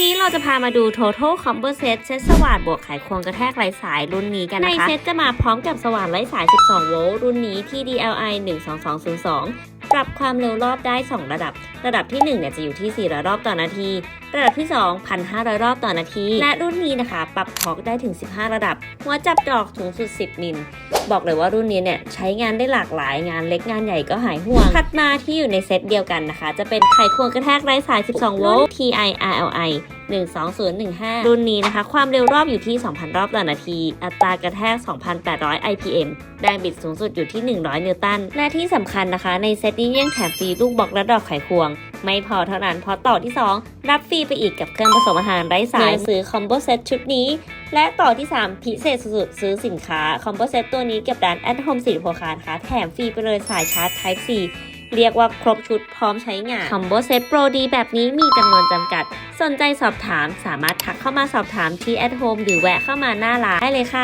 นี้เราจะพามาดู Total Combo Set เซตสว่านบวกไขควงกระแทกไร้สายรุ่นนี้กันนะคะ ในเซตจะมาพร้อมกับสว่านไร้สาย 12 โวลต์รุ่นนี้ที่ DLI 12202 ปรับความเร็วรอบได้ 2 ระดับ ระดับที่ 1 เนี่ยจะอยู่ที่ 400 รอบต่อนาที ระดับที่ 2 1,500 รอบต่อนาที และรุ่นนี้นะคะ ปรับทอกได้ถึง 15 ระดับ หัวจับดอกสูงสุด 10 มิล บอกเลยว่ารุ่นนี้เนี่ยใช้งานได้หลากหลายงานเล็กงานใหญ่ก็หายห่วง ถัดมาที่อยู่ในเซตเดียวกันนะคะ จะเป็นไขควงกระแทกไร้สาย 12 โวลต์ TI RLI 12015 รุ่นนี้นะคะ ความเร็วรอบอยู่ที่ 2,000 รอบต่อนาที อัตรากระแทก 2,800 IPM แรงบิดสูงสุดอยู่ที่ 100 นิวตัน และที่สำคัญนะคะ ในเซตนี้ยังแถมฟรีลูกบล็อกและดอกไขควง ไม่พอเท่านั้นเพราะต่อที่ 2 รับฟรีไปอีกกับเครื่องผสมอาหารไร้สายซื้อคอมโบเซตชุดนี้ และต่อที่ 3 พิเศษสุดๆซื้อสินค้าคอมโบเซตตัวนี้กับร้าน at home สิริโภคานะคะแถมฟรีไปเลยสายชาร์จ Type C เรียกว่าครบชุดพร้อมใช้งานคอมโบเซตโปรดีแบบนี้มีจำนวนจำกัดส นใจสอบถามสามารถทักเข้ามาสอบถามที่ at home หรือแวะเข้ามาหน้าร้านได้เลยค่ะ